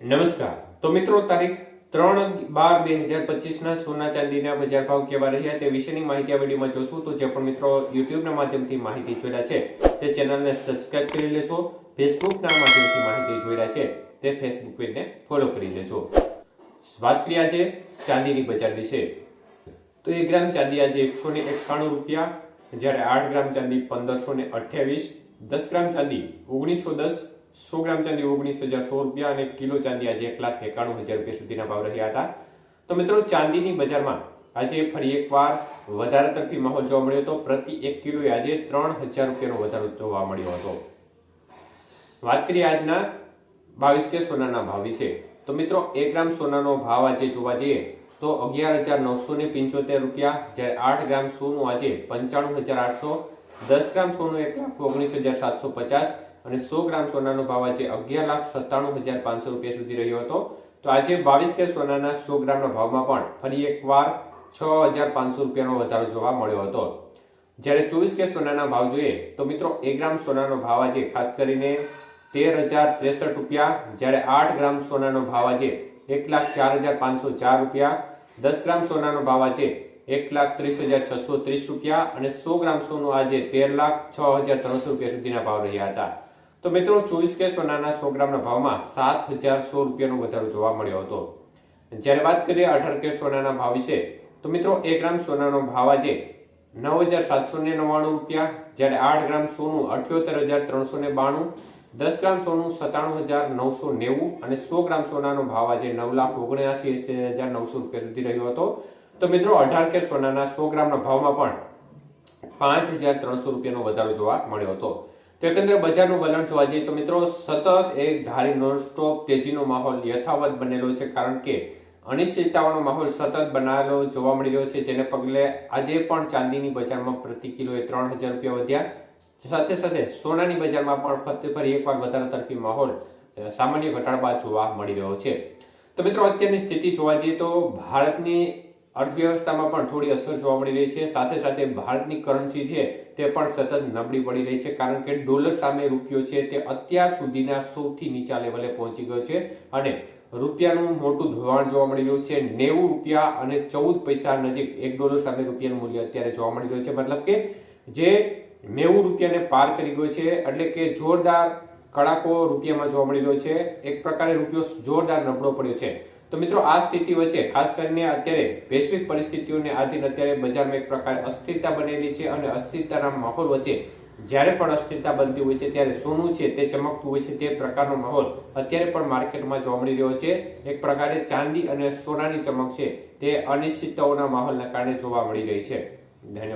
નમસ્કાર. તો મિત્રો, તારીખ ત્રણ બાર બે હજાર પચીસના સોના ચાંદીના બજાર ભાવ કેવા રહ્યા તે વિશેની માહિતી આ વિડીયોમાં જોશું. તો જે પણ મિત્રો યુટ્યુબના માધ્યમથી માહિતી રહ્યા છે, તે ચેનલને સબસ્ક્રાઇબ કરી લેશો ફેસબુકના માધ્યમથી માહિતી રહ્યા છે, તે ફેસબુક પેજને ફોલો કરી લેજો. વાત કરીએ આજે ચાંદીની બજાર વિશે. તો એક ગ્રામ ચાંદી આજે એકસો ને એકાણું રૂપિયા, જ્યારે આઠ ગ્રામ ચાંદી પંદરસો ને અઠ્યાવીસ, દસ ગ્રામ ચાંદી ઓગણીસો દસ સો ગ્રામ ચાંદી ઓગણીસ હજાર સો રૂપિયા અને કિલો ચાંદી આજે એક લાખ એકાણું હજાર રૂપિયા સુધીના ભાવ રહ્યા હતા. તો મિત્રો, ચાંદીની બજારમાં આજે ફરી એકવાર વધારે તરફી માહોલ જોવા મળ્યો હતો. પ્રતિ એક કિલોએ આજે ત્રણ હજાર રૂપિયાનો વધારો જોવા મળ્યો હતો. વાત કરીએ આજના બાવીસ કે સોનાના ભાવ વિશે. તો મિત્રો, એક ગ્રામ સોનાનો ભાવ આજે જોવા જઈએ તો અગિયાર હજાર નવસો ને પંચોતેર રૂપિયા, જ્યારે આઠ ગ્રામ સોનું આજે પંચાણું હજાર આઠસો, દસ ગ્રામ સોનું એક લાખ ઓગણીસ હજાર સાતસો પચાસ અને સો ગ્રામ સોનાનો ભાવ આજે અગિયાર લાખ સત્તાણું હજાર પાંચસો રૂપિયા સુધી રહ્યો હતો. તો આજે બાવીસ કે સોનાના સો ગ્રામના ભાવમાં પણ ફરી એકવાર છ હજાર પાંચસો રૂપિયાનો વધારો જોવા મળ્યો હતો. જ્યારે ચોવીસ કે સોનાના ભાવ જોઈએ તો મિત્રો એક ગ્રામ સોનાનો ભાવ આજે ખાસ કરીને તેર હજાર ત્રેસઠ રૂપિયા, જ્યારે આઠ ગ્રામ સોનાનો ભાવ આજે એક લાખ ચાર હજાર પાંચસો ચાર રૂપિયા, દસ ગ્રામ સોનાનો ભાવ આજે એક લાખ ત્રીસ હજાર છસો ત્રીસ રૂપિયા અને સો ગ્રામ સોનું આજે તેર લાખ છ હજાર ત્રણસો રૂપિયા સુધીના ભાવ રહ્યા હતા. તો મિત્રો, ચોવીસ કે સોનાના સો ગ્રામના ભાવમાં સાત હજાર સો રૂપિયાનો વધારો જોવા મળ્યો હતો. જ્યારે વાત કરીએ અઢાર કે સોનાના ભાવ વિશે, તો મિત્રો, એક ગ્રામ સોનાનો ભાવ આજે નવ હજાર સાતસો ને નવ્વાણું રૂપિયા, જ્યારે આઠ ગ્રામ સોનું અઠ્યોતેર હજાર ત્રણસો ને બાણું, દસ ગ્રામ સોનું સત્તાણું હજાર નવસો નેવું અને સો ગ્રામ સોનાનો ભાવ આજે નવ લાખ ઓગણ્યાસી હજાર નવસો રૂપિયા સુધી રહ્યો હતો. તો મિત્રો, અઢાર કેર સોનાના સો ગ્રામના ભાવમાં પણ પાંચ હજાર ત્રણસો રૂપિયાનો વધારો જોવા મળ્યો હતો. તો એકંદરે બજારનું વલણ જોવા જઈએ તો મિત્રો સતત એક ધારી નોનસ્ટોપ તેજીનો માહોલ યથાવત બનેલો છે કારણ કે અનિશ્ચિતતાઓનો માહોલ સતત બનાવેલો જોવા મળી રહ્યો છે જેને પગલે આજે પણ ચાંદીની બજારમાં પ્રતિ કિલોએ ત્રણ હજાર રૂપિયા વધ્યા. સાથે સાથે સોનાની બજારમાં પણ ફરી ફરી એકવાર વધારે તરફી માહોલ સામાન્ય ઘટાડ બાદ જોવા મળી રહ્યો છે. તો મિત્રો અત્યારની સ્થિતિ જોવા જઈએ તો ભારતની અર્થવ્યવસ્થામાં પણ થોડી અસર જોવા મળી રહી છે. સાથે સાથે ભારતની કરન્સી છે તે પણ સતત નબળી પડી રહી છે કારણ કે ડોલર સામે રૂપિયો છે તે અત્યાર સુધીના સૌથી નીચા લેવલે પહોંચી ગયો છે અને રૂપિયાનું મોટું ધોવાણ જોવા મળી રહ્યું છે. નેવું રૂપિયા અને ચૌદ પૈસા નજીક એક ડોલર સામે રૂપિયાનું મૂલ્ય અત્યારે જોવા મળી રહ્યું છે. મતલબ કે જે નેવું રૂપિયાને પાર કરી ગયો છે એટલે કે જોરદાર કડાકો રૂપિયામાં જોવા મળી રહ્યો છે. એક પ્રકારે રૂપિયો જોરદાર નબળો પડ્યો છે. તો મિત્રો, આ સ્થિતિ વચ્ચે ખાસ કરીને અત્યારે વૈશ્વિક પરિસ્થિતિઓને આધીન અત્યારે બજારમાં એક પ્રકારે અસ્થિરતા બનેલી છે અને અસ્થિરતાના માહોલ વચ્ચે જ્યારે પણ અસ્થિરતા બનતી હોય છે, ત્યારે સોનું છે તે ચમકતું હોય છે તે પ્રકારનો માહોલ અત્યારે પણ માર્કેટમાં જોવા મળી રહ્યો છે. એક પ્રકારે ચાંદી અને સોનાની ચમક છે તે અનિશ્ચિતતાઓના માહોલના કારણે જોવા મળી રહી છે. ધન્યવાદ.